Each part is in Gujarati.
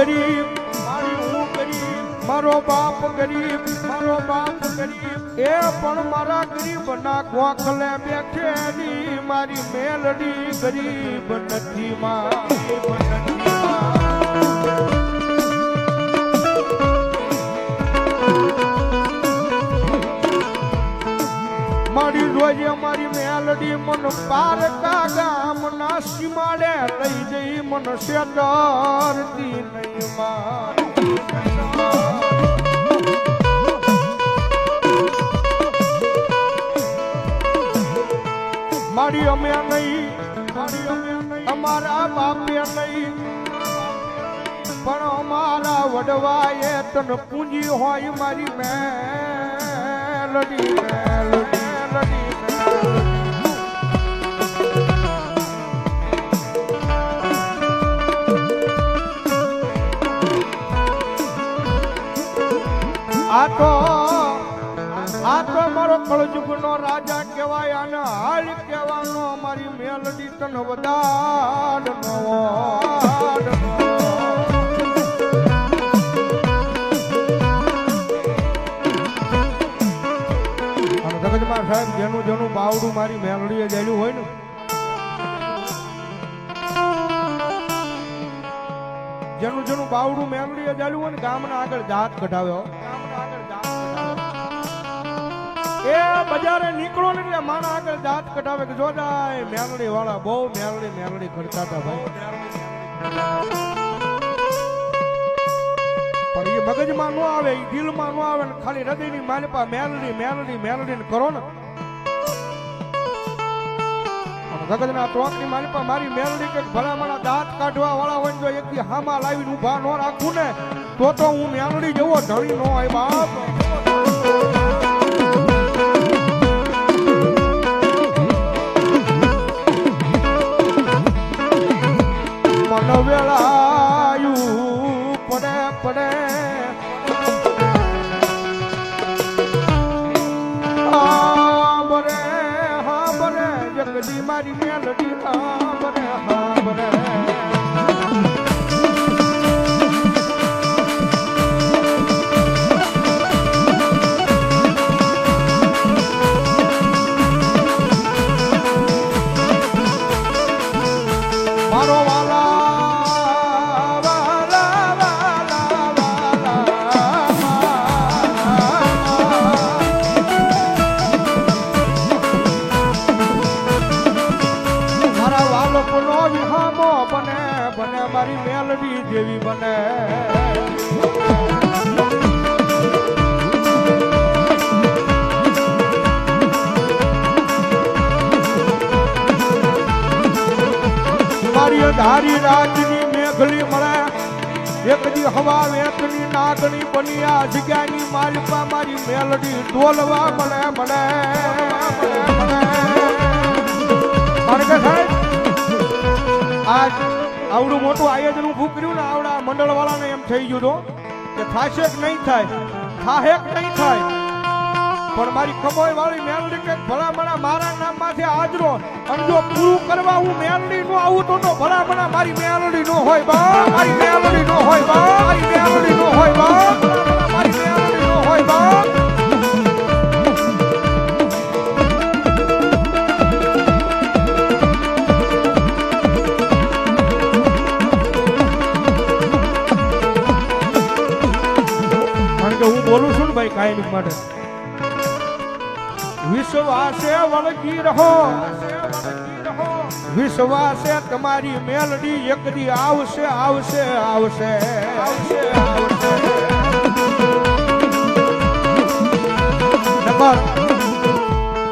ગરીબ, મારી હું ગરીબ, મારો બાપ ગરીબ, મારો બાપ ગરીબ. એ પણ મારા ગરીબ ના ગોખલે બેઠેલી, મારી મેલડી ગરીબ નથી માં ગરીબ નથી મેલડી મન પારકા ગામ ના સીમાડે લઈ જઈ મન શેતરતી નહીં. મારી અમે નહીં, મારી અમે નહીં અમારા બાપે નહીં પણ અમારા વડવાએ તન પૂંજી હોય મારી મેલડી મેલડી મેલડી. આ તો આ તો મારો કળજુગનો રાજા કહેવાય અને હાલ કહેવાનો મારી મેલડી તન વદાડ નો વાડ નો. અને જગતમાં સાહેબ, જેનું જેનું બાવડું મારી મેલડીએ ગયેલું હોય ને જેનું જેનું બાવડું મેલડીએ ગયેલું હોય ને, ગામના આગળ જાત કઢાવ્યો એ બજારે નીકળો ને એટલે માણા આગળ દાંત કઢાવે કે જોડાય મેરડી વાળા બહુ મેરડી મેરડી કરતા હતા ભાઈ. પણ એ મગજમાં ન આવે એ દિલમાં ન આવે ને ખાલી હૃદયની માલપા મેલડી મેલડી ને કરો ને. જગતના ટોકની માલિપા મારી મેરડી કે ભલા મારા દાંત કાઢવા વાળા હોય જો એક હામાં લાવીને ઊભા ન રાખું ને, તો તો હું મેરડી જવો ધણી નો હોય બાપ મન વેળાયું. પડે પડે. બરે જગદી મારી મેલડી હા બરે હા બરે. ધારી રાજની મેઘલી મળે. એકની હવા વેતની નાગણી બની આ જગ્યાની માલિપા મારી મેલડી ડોલવા મળે મળે કે સાહેબ, આજ આવડું મોટું આયોજન ઊભું કર્યું ને આવડા મંડળ વાળાને એમ થઈ ગયું તો કે થાશે નહીં થાય થાહે નહીં થાય. પણ મારી કમોય વાળી મેલડી કે ભલામણા મારા નામમાંથી હાજરો અને જો પૂરું કરવા હું મેલડી નો આવું તો તો ભલામણા મારી મેલડી નો હોય બા, મારી મેલડી નો હોય બા, મારી મેલડી નો હોય બા, મારી મેલડી નો હોય બા. માટે. વિશ્વાસે વળગી રહો. વિશ્વાસે તમારી મેલડી એક દી આવશે આવશે આવશે. આવશે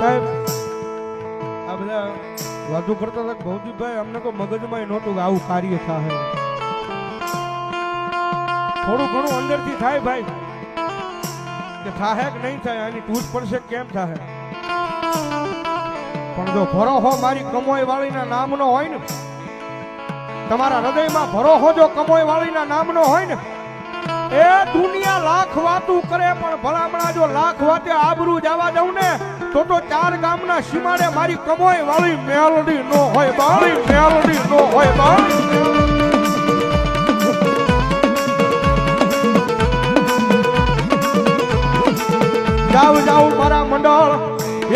સાહેબ કરતા હતા ભૌતિકભાઈ, અમને તો મગજમાં નહોતું આવું કાર્ય થાય. થોડું ઘણું અંદરથી થાય ભાઈ. કે થાહે કે નહીં થાય આની તૂટ પડશે કેમ થાહે? પણ જો ભરોહો મારી કમોય વાળીના નામનો હોય ને, તમારા હૃદયમાં ભરોહો જો કમોય વાળીના નામનો હોય ને, એ દુનિયા લાખ વાતું કરે, પણ ભલામણા જો લાખ વાતે આબરૂ જવા દઉં ને, તો તો ચાર ગામના સીમાડે મારી કમોય વાળી મેલડી નો હોય, બાળી મેલડી નો હોય, બાળી જાવ જાવ મારા મંડળ.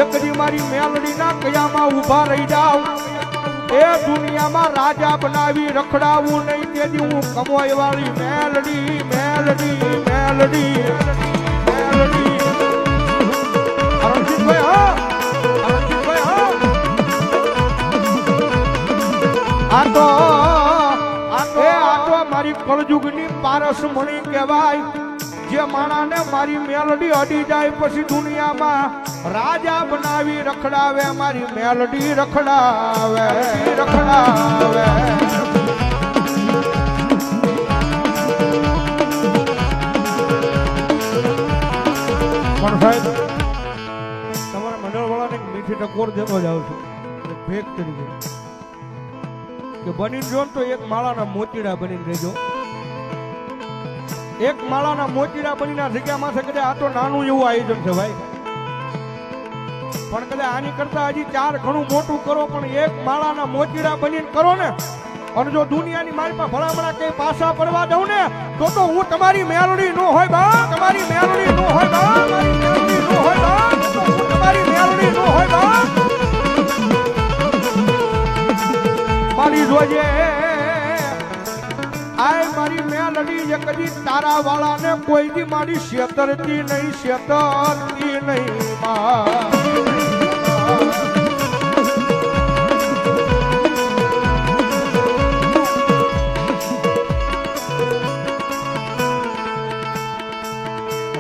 એક દી મારી મેલડીના કયામાં ઊભા રહી જાવ. એ દુનિયામાં રાજા બનાવી રખડાવું નહીં, તેથી હું કમોય વાળી મેલડી મેલડી મેલડી મેલડી. અરણજીતભાઈ, હા! અરણજીતભાઈ, હા! આ તો આ તો આ મારી કળજુગની પારસ મણી કહેવાય. જે માણાને મારી મેલડી અડી જાય પછી દુનિયામાં રાજા બનાવી રખડાવે, મારી મેલડી રખડાવે રખડાવે. પણ સાહેબ, તમારા મંડળવાળાને મીઠી ટકોર દેતો છું. એક ભેગ તરીકે કે બની જો તો એક માળાના મોતીડા બનીને રહેજો. એક માળાના મોતીરા બનીના જગ્યા માથે કદાચ આ તો નાનું એવું આયોજન છે ભાઈ. પણ કદાચ આની કરતા હજી ચાર ઘણું મોટું કરો, પણ એક માળાના મોતીરા બનીને કરો ને, અને જો દુનિયાની મારી પાસે ભલામણા કઈ પાછા પડવા દઉં ને, તો તો હું તમારી મેલડી નો હોય બા, તમારી મેલડી નો હોય બા મારી હોય તમારી મેલડી નો હોય બા. મારી આય મારી મેલડી જે કદી તારા વાળાને કોઈ દી મારી શેતરતી નહીં શેતરતી નહીં માં.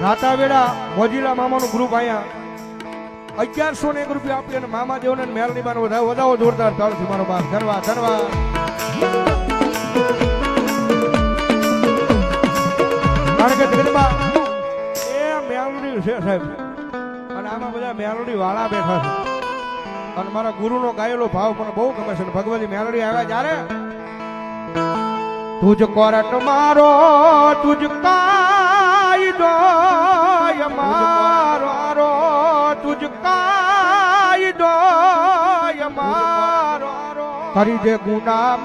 રાતાવેડા મોજીલા મામાનું ગ્રુપ અહીંયા અગિયારસો ને એક રૂપિયા આપી અને મામા દેવને મેલની વધાવો વધાવો જોરદાર તાળથી મારો બાપ. ધનવા ધનવા વાળા બેઠા છે. અને ગુરુનો ગાયેલો ભાવ મને બહુ ગમે છે. ભગવતી મેલડી આવ્યા જ્યારે? તુજ કોરટ મારો, તુજ કાયદો મારો તુજ કાયદો મારો કરી દે ગુના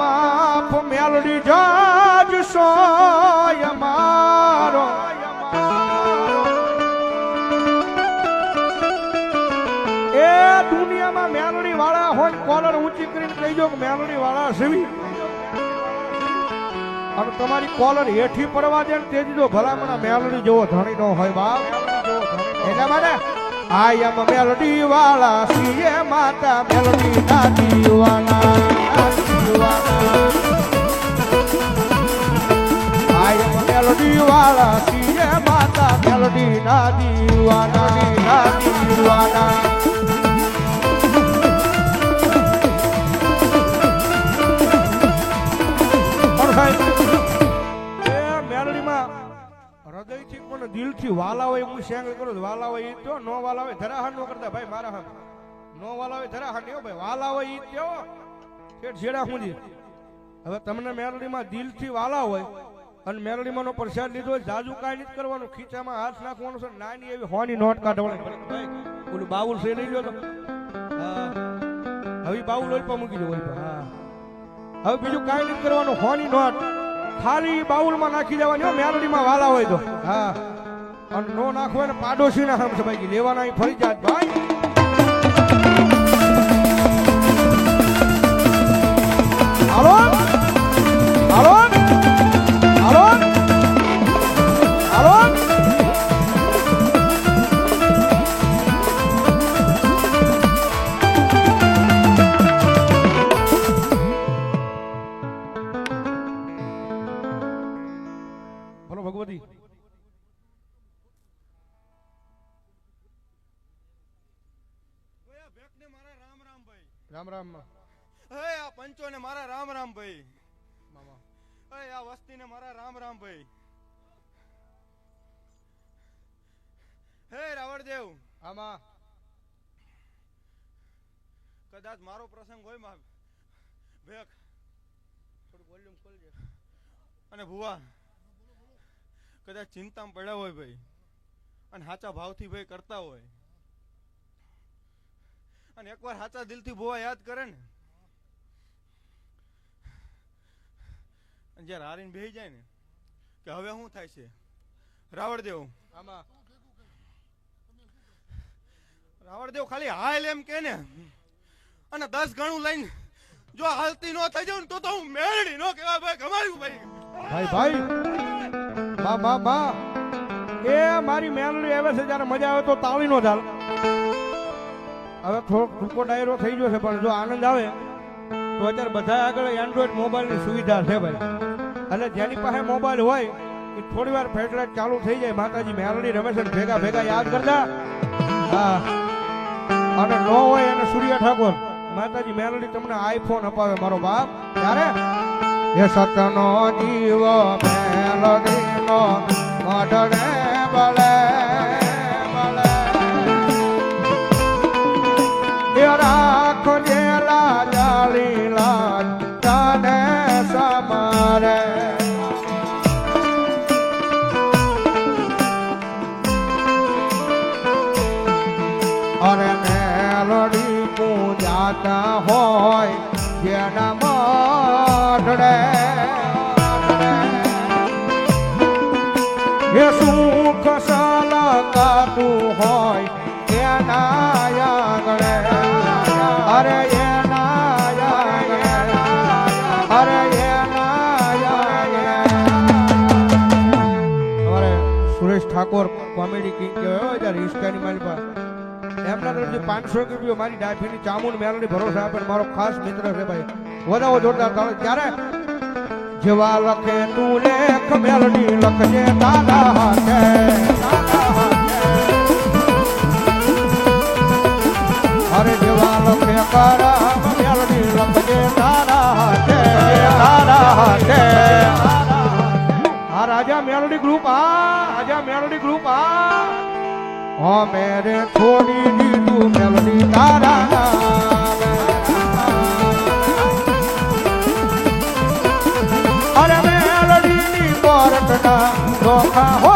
માફ મેલડી જજ સોય મારો. એ દુનિયામાં મેલડી વાળા હોય કોલર ઊંચી કરીને કહી દો કે મેલડી વાળા સેવી. અને તમારી કોલર હેઠી પડવા દે ને તેથી દીધો ભલામણા મેલડી જેવો ધણી નો હોય બાપ. એટલા માટે એમ મેલડી વાળા સીએ માતા, મેલડી ના દીવાના દીવાના આઈ એમ મેલડી વાળા સીએ માતા મેલડી ના દીવાના. ના દીવાના દિલથી વાલા હોય, હું શેંગ કરું વાલા હોય તો, નો વાલા હોય, ધરા હાન નો કરતા ભાઈ, મારા હા નો વાલા હોય, ધરા હાન હો ભાઈ, વાલા હોય ઈ તો છેડા સુધી હવે તમને મેલડીમાં દિલથી વાલા હોય અને મેલડીમાં નો પ્રસાદ લીધો, જાજુ કાંઈ નથી કરવાનું. ખીચામાં હાથ નાખવાનું છે, નાની એવી હોની નોટ કાઢવાની ઓલું બાઉલ છે લઈ લો હવે બાઉલ ઓલપા મૂકી દો, ઓલપા, હા. હવે બીજું કાંઈ નથી કરવાનું, હોની નોટ. ખાલી બાઉલમાં નાખી દેવાની મેરડીમાં વાલા હોય તો. હા. અને નો નાખવો ને પાડોશી ના હમ ભાઈ લેવાના ફરી જાય ભાઈ. હાલો? હાલો? રામ રામ. હે આ પંચોને મારા રામ રામ ભાઈ. મામા. હે આ વસ્તીને મારા રામ રામ ભાઈ. હે રાવણદેવ આમાં. કદાચ મારો પ્રસંગ હોયમાં ભેક થોડું વોલ્યુમ ખોલજે. અને ભુવા કદાચ ચિંતામાં પડ્યા હોય ભાઈ. અને સાચા ભાવથી ભાઈ કરતા હોય. અને એકવાર સાચા દિલથી ભુવા યાદ કરે ને. જ્યારે હારીને બેસી જાય ને કે હવે શું થાય છે? રાવણદેવ આમાં. રાવણદેવ ખાલી હાલ એમ કે ને. અને દસ ગણું લઈને જો હાલતી નો થઈ જાઉં તો તો હું મેળડી નો કહેવાય ભાઈ ગમાડ્યું ભાઈ. ભાઈ ભાઈ. બા બા બા. એ મારી મેલડી આવે છે જ્યારે મજા આવે તો તાળી નો ચાલ હવે થોડોક ટૂંકો ડાયરો થઈ ગયો છે, પણ જો આનંદ આવે, તો અત્યારે બધા આગળ એન્ડ્રોઈડ મોબાઈલની સુવિધા છે ભાઈ. એટલે જેની પાસે મોબાઈલ હોય, એ થોડી વાર ફેડરેટ ચાલુ થઈ જાય. માતાજી મેલડી રમે છે ને ભેગા ભેગા યાદ કરતા. હા. અને ન હોય અને સૂર્ય ઠાકોર. માતાજી મેલડી તમને આઈફોન અપાવે, મારો બાપ. ત્યારે એ સતનો જીવ મેલડીનો બળે બળે જાળી લાજ તને સમારે. અરે મેલડી પૂજાતા હોય જેના મઢડે ઠાકોર કોમેડી કિંગ કહેવાય. હોય જ્યારે હિસ્કાની મારી પાસે એમના તરફથી પાંચસો રૂપિયા મારી ડાયફીની ચામુંડ મેલડી ભરોસા આપે મારો ખાસ મિત્ર છે ભાઈ. વધાવો જોરદાર તાળો. ત્યારે જેવા લખે તું લેખ, મેલડી લખજે તારા ઓ મેરે છોડી દીધું મેલડી તારા અરે મેલડી ની કોરટના ધોખા